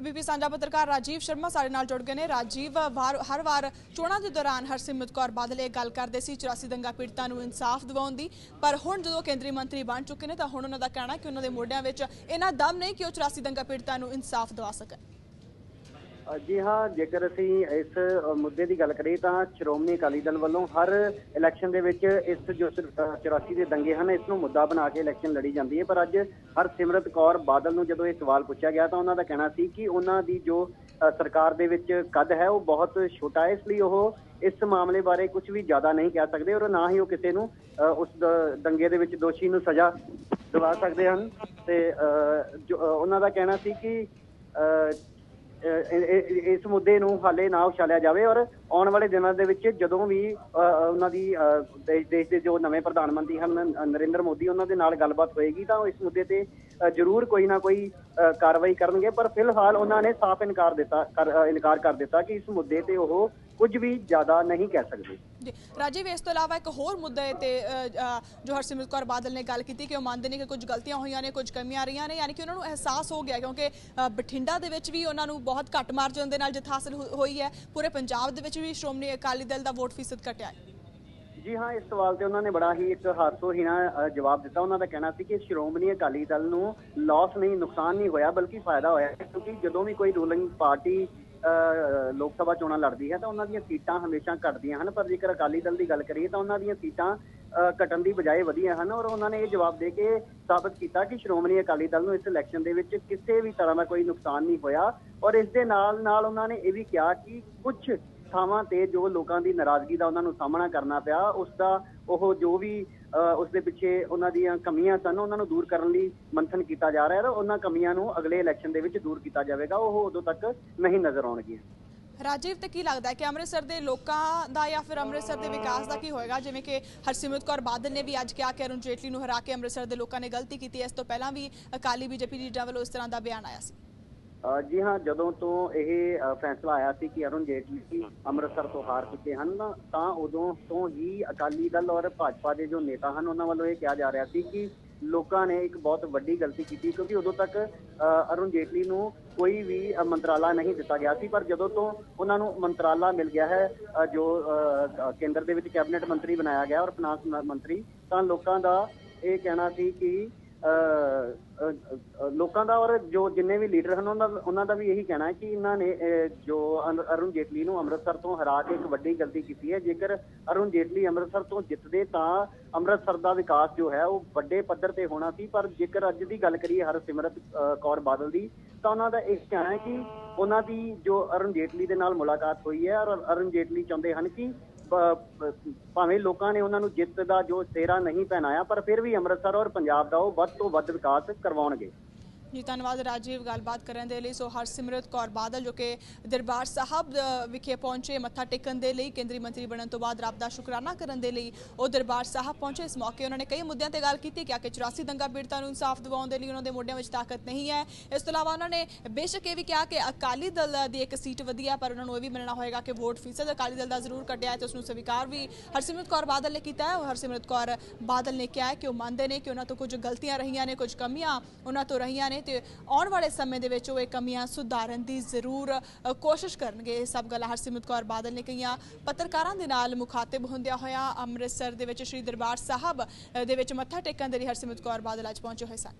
ਬੀਬੀ ਸਾਂਝਾ ਪੱਤਰਕਾਰ ਰਾਜੀਵ ਸ਼ਰਮਾ ਸਾਡੇ ਨਾਲ ਜੁੜ ਗਏ ਨੇ। ਰਾਜੀਵ, ਵਾਰ ਹਰ ਵਾਰ ਚੋਣਾਂ ਦੇ ਦੌਰਾਨ ਹਰਸਿਮਰਤ ਕੌਰ ਬਾਦਲ ਇਹ ਗੱਲ ਕਰਦੇ ਸੀ 84 ਦੰਗਾ ਪੀੜਤਾਂ ਨੂੰ ਇਨਸਾਫ ਦਿਵਾਉਣ ਦੀ। ਪਰ ਹੁਣ ਜਦੋਂ ਕੇਂਦਰੀ ਮੰਤਰੀ ਬਣ ਚੁੱਕੇ ਨੇ ਤਾਂ ਹੁਣ ਉਹਨਾਂ ਦਾ ਕਹਿਣਾ ਕਿ ਉਹਨਾਂ ਦੇ ਮੋਢਿਆਂ ਵਿੱਚ ਇਹਨਾਂ ਦਮ ਨਹੀਂ ਕਿ ਉਹ 84 ਦੰਗਾ ਪੀੜਤਾਂ ਨੂੰ ਇਨਸਾਫ ਦਿਵਾ ਸਕਣ। ਜੀ ਹਾਂ, ਜੇਕਰ ਅਸੀਂ ਇਸ ਮੁੱਦੇ ਦੀ ਗੱਲ ਕਰੀਏ ਤਾਂ ਸ਼੍ਰੋਮਣੀ ਅਕਾਲੀ ਦਲ ਵੱਲੋਂ ਹਰ ਇਲੈਕਸ਼ਨ ਦੇ ਵਿੱਚ ਇਸ ਜੋ ਸ- 84 ਦੇ ਦੰਗੇ ਹਨ, ਇਸ ਨੂੰ ਮੁੱਦਾ ਬਣਾ ਕੇ ਇਲੈਕਸ਼ਨ ਲੜੀ ਜਾਂਦੀ ਹੈ। ਪਰ ਅੱਜ ਹਰਸਿਮਰਤ ਕੌਰ ਬਾਦਲ ਨੂੰ ਜਦੋਂ ਇਹ ਸਵਾਲ ਪੁੱਛਿਆ ਗਿਆ ਤਾਂ ਉਹਨਾਂ ਦਾ ਕਹਿਣਾ ਸੀ ਕਿ ਉਹਨਾਂ ਦੀ ਜੋ ਸਰਕਾਰ ਦੇ ਵਿੱਚ ਕੱਦ ਹੈ, ਉਹ ਬਹੁਤ ਛੋਟਾ ਹੈ, ਇਸ ਲਈ ਉਹ ਇਸ ਮਾਮਲੇ ਬਾਰੇ ਕੁਝ ਵੀ ਜ਼ਿਆਦਾ ਨਹੀਂ ਕਹਿ ਸਕਦੇ ਔਰ ਨਾ ਹੀ ਉਹ ਕਿਸੇ ਨੂੰ ਉਸ ਦ- ਦੰਗੇ ਦੇ ਵਿੱਚ ਦੋਸ਼ੀ ਨੂੰ ਸਜ਼ਾ ਦਿਵਾ ਸਕਦੇ ਹਨ। ਤੇ ਜੋ ਉਹਨਾਂ ਦਾ ਕਹਿਣਾ ਸੀ ਕਿ ਇਸ ਮੁੱਦੇ ਨੂੰ ਹਾਲੇ ਨਾ ਉਛਾਲਿਆ ਜਾਵੇ ਔਰ ਆਉਣ ਵਾਲੇ ਦਿਨਾਂ ਦੇ ਵਿੱਚ ਜਦੋਂ ਵੀ ਉਹਨਾਂ ਦੀ ਦੇਸ਼ ਦੇ ਜੋ ਨਵੇਂ ਪ੍ਰਧਾਨ ਮੰਤਰੀ ਹਨ ਨਰਿੰਦਰ ਮੋਦੀ, ਉਹਨਾਂ ਦੇ ਨਾਲ ਗੱਲਬਾਤ ਹੋਏਗੀ, ਤਾਂ ਉਹ ਇਸ ਮੁੱਦੇ ਤੇ ਜ਼ਰੂਰ ਕੋਈ ਨਾ ਕੋਈ ਕਾਰਵਾਈ ਕਰਨਗੇ। ਪਰ ਫਿਲਹਾਲ ਉਹਨਾਂ ਨੇ ਸਾਫ਼ ਇਨਕਾਰ ਦਿੱਤਾ, ਕਰ- ਇਨਕਾਰ ਕਰ ਦਿੱਤਾ ਕਿ ਇਸ ਮੁੱਦੇ ਤੇ ਉਹ ਕੁਝ ਵੀ ਜ਼ਿਆਦਾ ਨਹੀਂ ਕਹਿ ਸਕਦੇ। ਰਾਜੀਵ ਇਸ ਤੋਂ ਇਲਾਵਾ ਇੱਕ ਹੋਰ ਮੁੱਦੇ ਤੇ ਜੋ ਹਰਸਿਮਰਤ ਕੌਰ ਬਾਦਲ ਨੇ ਗੱਲ ਕੀਤੀ ਕਿ ਉਹ ਮੰਨਦੇ ਨੇ ਕਿ ਕੁਝ ਗਲਤੀਆਂ ਹੋਈਆਂ ਨੇ ਕੁਝ ਕਮੀਆਂ ਰਹੀਆਂ ਨੇ ਯਾਨੀ ਕਿ ਉਹਨਾਂ ਨੂੰ ਅਹਿਸਾਸ ਹੋ ਗਿਆ ਕਿਉਂਕਿ ਬਠਿੰਡਾ ਦੇ ਵਿੱਚ ਵੀ ਉਹਨਾਂ ਨੂੰ ਬਹੁਤ ਘੱਟ ਮਾਰਜਨ ਦੇ ਨਾਲ ਜਿੱਤ ਹਾਸਲ ਹੋਈ ਹੈ। ਪੂਰੇ ਪੰਜਾਬ ਦੇ ਵਿੱਚ ਵੀ ਸ਼੍ਰੋਮਣੀ ਅਕਾਲੀ ਦਲ ਦਾ ਵੋਟ ਫੀਸਦ ਘਟਿਆ ਹੈ। ਜੀ ਹਾਂ ਇਸ ਸਵਾਲ ਤੇ ਉਹਨਾਂ ਨੇ ਬੜਾ ਹੀ ਇੱਕ ਹਾਸੋਹੀਣਾ ਅ, ਜਵਾਬ ਦਿੱਤਾ। ਉਹਨਾਂ ਦਾ ਕਹਿਣਾ ਸੀ ਕਿ ਸ਼੍ਰੋਮਣੀ ਅਕਾਲੀ ਦਲ ਨੂੰ ਲਾਸ ਨਹੀਂ ਨੁਕਸਾਨ ਨਹੀਂ ਹੋਇਆ ਬਲਕਿ ਫਾਇਦਾ ਹੋਇਆ ਕਿਉਂਕਿ ਜਦੋਂ ਵੀ ਕੋਈ ਰੂਲਿੰਗ ਪਾਰਟੀ ਲੋਕ ਸਭਾ ਚੋਣਾਂ ਲੜਦੀ ਹੈ ਤਾਂ ਉਹਨਾਂ ਦੀਆਂ ਸੀਟਾਂ ਹਮੇਸ਼ਾ ਘਟਦੀਆਂ ਹਨ ਪਰ ਜੇਕਰ ਅਕਾਲੀ ਦਲ ਦੀ ਗੱਲ ਕਰੀਏ ਤਾਂ ਉਹਨਾਂ ਦੀਆਂ ਸੀਟਾਂ ਅ, ਘਟਣ ਦੀ ਬਜਾਏ ਵਧੀਆਂ ਹਨ ਔਰ ਉਹਨਾਂ ਨੇ ਇਹ ਜਵਾਬ ਦੇ ਕੇ ਸਾਬਤ ਕੀਤਾ ਕਿ ਸ਼੍ਰੋਮਣੀ ਅਕਾਲੀ ਦਲ ਨੂੰ ਇਸ ਇਲੈਕਸ਼ਨ ਦੇ ਵਿੱਚ ਕਿਸੇ ਵੀ ਤਰ੍ਹਾਂ ਦਾ ਕੋਈ ਨੁਕਸਾਨ ਨਹੀਂ ਹੋਇਆ ਔਰ ਇਸ ਦੇ ਨਾਲ ਨਾਲ ਉਹਨਾਂ ਨੇ ਇਹ ਵੀ ਕਿਹਾ ਕਿ ਕੁਝ ਥਾਵਾਂ ਤੇ ਜੋ ਲੋਕਾਂ ਦੀ ਨਾਰਾਜ਼ਗੀ ਦਾ ਉਹਨਾਂ ਨੂੰ ਸਾਹਮਣਾ ਕਰਨਾ ਪਿਆ, ਉਸ ਦਾ ਉਹ ਜੋ ਵੀ ਉਸ ਦੇ ਪਿੱਛੇ ਉਹਨਾਂ ਦੀਆਂ ਕਮੀਆਂ ਸਨ, ਉਹਨਾਂ ਨੂੰ ਦੂਰ ਕਰਨ ਲਈ ਮੰਥਨ ਕੀਤਾ ਜਾ ਰਿਹਾ ਹੈ। ਉਹਨਾਂ ਕਮੀਆਂ ਨੂੰ ਅਗਲੇ ਇਲੈਕਸ਼ਨ ਦੇ ਵਿੱਚ ਦੂਰ ਕੀਤਾ ਜਾਵੇਗਾ। ਉਹ ਉਦੋਂ ਤੱਕ ਨਹੀਂ ਨਜ਼ਰ ਆਉਣਗੀਆਂ। ਰਾਜੀਵ, ਤੇ ਕੀ ਲੱਗਦਾ ਕਿ ਅੰਮ੍ਰਿਤਸਰ ਦੇ ਲੋਕਾਂ ਦਾ ਜਾਂ ਫਿਰ ਅੰਮ੍ਰਿਤਸਰ ਦੇ ਵਿਕਾਸ ਦਾ ਕੀ ਹੋਏਗਾ? ਜਿਵੇਂ ਕਿ ਹਰਸਿਮਰਤ ਕੌਰ ਬਾਦਲ ਨੇ ਵੀ ਅੱਜ ਕਿਹਾ ਕਿ ਅਰੁਣ ਜੇਟਲੀ ਨੂੰ ਹਰਾ ਕੇ ਅੰਮ੍ਰਿਤਸਰ ਦੇ ਲੋਕਾਂ ਨੇ ਗਲਤੀ ਕੀਤੀ ਇਸ ਤੋਂ ਪਹਿਲਾਂ ਵੀ ਅਕਾਲੀ ਬੀਜੇਪੀ ਲੀਡਰਾਂ ਵੱਲੋਂ ਇਸ ਤਰ੍ਹਾਂ ਦਾ ਬਿਆਨ ਆਇਆ ਸੀ। ਜੀ ਹਾਂ, ਜਦੋਂ ਤੋਂ ਇਹ ਫੈਸਲਾ ਆਇਆ ਸੀ ਕਿ ਅਰੁਣ ਜੇਟਲੀ ਅੰਮ੍ਰਿਤਸਰ ਤੋਂ ਹਾਰ ਚੁੱਕੇ ਹਨ, ਤਾਂ ਉਦੋਂ ਤੋਂ ਹੀ ਅਕਾਲੀ ਦਲ ਔਰ ਭਾਜਪਾ ਦੇ ਜੋ ਨੇਤਾ ਹਨ, ਉਹਨਾਂ ਵੱਲੋਂ ਇਹ ਕਿਹਾ ਜਾ ਰਿਹਾ ਸੀ ਕਿ ਲੋਕਾਂ ਨੇ ਇੱਕ ਬਹੁਤ ਵੱਡੀ ਗਲਤੀ ਕੀਤੀ, ਕਿਉਂਕਿ ਉਦੋਂ ਤੱਕ ਅਰੁਣ ਜੇਟਲੀ ਨੂੰ ਕੋਈ ਵੀ ਮੰਤਰਾਲਾ ਨਹੀਂ ਦਿੱਤਾ ਗਿਆ ਸੀ, ਪਰ ਜਦੋਂ ਤੋਂ ਉਹਨਾਂ ਨੂੰ ਮੰਤਰਾਲਾ ਮਿਲ ਗਿਆ ਹੈ ਜੋ ਕੇਂਦਰ ਦੇ ਵਿੱਚ ਕੈਬਨਿਟ ਮੰਤਰੀ ਬਣਾਇਆ ਗਿਆ ਔਰ ਫਾਈਨਾਂਸ ਮੰਤਰੀ, ਤਾਂ ਲੋਕਾਂ ਦਾ ਇਹ ਕਹਿਣਾ ਸੀ ਕਿ ਲੋਕਾਂ ਦਾ ਔਰ ਜੋ ਜਿੰਨੇ ਵੀ ਲੀਡਰ ਹਨ, ਉਹਨਾਂ ਦਾ ਉਹਨਾਂ ਦਾ ਵੀ ਇਹੀ ਕਹਿਣਾ ਹੈ ਕਿ ਇਹਨਾਂ ਨੇ ਜੋ ਅਰੁਣ ਜੇਟਲੀ ਨੂੰ ਅੰਮ੍ਰਿਤਸਰ ਤੋਂ ਹਰਾ ਕੇ ਇੱਕ ਵੱਡੀ ਗਲਤੀ ਕੀਤੀ ਹੈ, ਜੇਕਰ ਅਰੁਣ ਜੇਟਲੀ ਅੰਮ੍ਰਿਤਸਰ ਤੋਂ ਜਿੱਤਦੇ ਤਾਂ ਅੰਮ੍ਰਿਤਸਰ ਦਾ ਵਿਕਾਸ ਜੋ ਹੈ, ਉਹ ਵੱਡੇ ਪੱਧਰ ਤੇ ਹੋਣਾ ਸੀ, ਪਰ ਜੇਕਰ ਅੱਜ ਦੀ ਗੱਲ ਕਰੀਏ ਹਰਸਿਮਰਤ ਕੌਰ ਬਾਦਲ ਦੀ, ਤਾਂ ਉਹਨਾਂ ਦਾ ਇਹ ਕਹਿਣਾ ਹੈ ਕਿ ਉਹਨਾਂ ਦੀ ਜੋ ਅਰੁਣ ਜੇਟਲੀ ਦੇ ਨਾਲ ਮੁਲਾਕਾਤ ਹੋਈ ਹੈ, ਔਰ ਅਰੁਣ ਜੇਟਲੀ ਚਾਹੁੰਦੇ ਹਨ ਕਿ ਭਾਵੇਂ ਲੋਕਾਂ ਨੇ ਉਹਨਾਂ ਨੂੰ ਜਿੱਤ ਦਾ ਜੋ ਸਿਹਰਾ ਨਹੀਂ ਪਹਿਨਾਇਆ, ਪਰ ਫਿਰ ਵੀ ਅੰਮ੍ਰਿਤਸਰ ਔਰ ਪੰਜਾਬ ਦਾ ਉਹ ਵੱਧ ਤੋਂ ਵੱਧ ਵਿਕਾਸ ਕਰਵਾਉਣਗੇ। ਜੀ, ਧੰਨਵਾਦ ਰਾਜੀਵ, ਗੱਲਬਾਤ ਕਰਨ ਦੇ ਲਈ। ਸੋ ਹਰਸਿਮਰਤ ਕੌਰ ਬਾਦਲ, ਜੋ ਕਿ ਦਰਬਾਰ ਸਾਹਿਬ ਵਿਖੇ ਪਹੁੰਚੇ, ਮੱਥਾ ਟੇਕਣ ਦੇ ਲਈ, ਕੇਂਦਰੀ ਮੰਤਰੀ ਬਣਨ ਤੋਂ ਬਾਅਦ ਰੱਬ ਦਾ ਸ਼ੁਕਰਾਨਾ ਕਰਨ ਦੇ ਲਈ ਉਹ ਦਰਬਾਰ ਸਾਹਿਬ ਪਹੁੰਚੇ। ਇਸ ਮੌਕੇ ਉਹਨਾਂ ਨੇ ਕਈ ਮੁੱਦਿਆਂ ਤੇ ਗੱਲ ਕੀਤੀ ਕਿ ਕਿ 84 ਦੰਗਾ ਪੀੜਤਾਂ ਨੂੰ ਇਨਸਾਫ ਦਿਵਾਉਣ ਦੇ ਲਈ ਉਹਨਾਂ ਦੇ ਮੋਢਿਆਂ ਵਿੱਚ ਤਾਕਤ ਨਹੀਂ ਹੈ। ਇਸ ਤੋਂ ਇਲਾਵਾ ਉਹਨਾਂ ਨੇ ਬੇਸ਼ੱਕ ਇਹ ਵੀ ਕਿਹਾ ਕਿ ਅਕਾਲੀ ਦਲ ਦੀ ਇੱਕ ਸੀਟ ਵਧੀਆ, ਪਰ ਉਹਨਾਂ ਨੂੰ ਇਹ ਵੀ ਮੰਨਣਾ ਹੋਏਗਾ ਕਿ ਵੋਟ ਫੀਸਦ ਅਕਾਲੀ ਦਲ ਦਾ ਜ਼ਰੂਰ ਕੱਢਿਆ ਹੈ ਤੇ ਉਸ ਨੂੰ ਸਵੀਕਾਰ ਵੀ ਹਰਸਿਮਰਤ ਕੌਰ ਬਾਦਲ ਨੇ ਕੀਤਾ ਹੈ। ਉਹ ਹਰਸਿਮਰਤ ਕੌਰ ਬਾਦਲ ਨੇ ਕਿਹਾ ਕਿ ਉਹ ਮੰਨਦੇ ਨੇ ਕਿ ਉਹਨਾਂ ਤੋਂ ਕੁਝ ਗਲਤੀਆਂ ਰਹੀਆਂ ਨੇ, ਕੁਝ ਕਮੀਆਂ ਉਹਨਾਂ ਤੋਂ ਰਹੀਆਂ ਨੇ। ਤੇ ਆਉਣ ਵਾਲੇ ਸਮੇਂ ਦੇ ਵਿੱਚ ਉਹ ਇਹ ਕਮੀਆਂ ਸੁਧਾਰਨ ਦੀ ਜ਼ਰੂਰ ਕੋਸ਼ਿਸ਼ ਕਰਨਗੇ। ਇਹ ਸਭ ਗੱਲਾਂ ਹਰਸਿਮਰਤ ਕੌਰ ਬਾਦਲ ਨੇ ਕਹੀਆਂ। ਪੱਤਰਕਾਰਾਂ ਦੇ ਨਾਲ ਮੁਖਾਤਿਬ ਹੁੰਦਿਆਂ ਹੋਇਆ ਅੰਮ੍ਰਿਤਸਰ ਦੇ ਵਿੱਚ ਸ੍ਰੀ ਦਰਬਾਰ ਸਾਹਿਬ ਦੇ ਵਿੱਚ ਮੱਥਾ ਟੇਕਣ ਦੇ ਲਈ ਹਰਸਿਮਰਤ ਕੌਰ ਬਾਦਲ ਅੱਜ ਪਹੁੰਚੇ ਹੋਏ ਸਨ।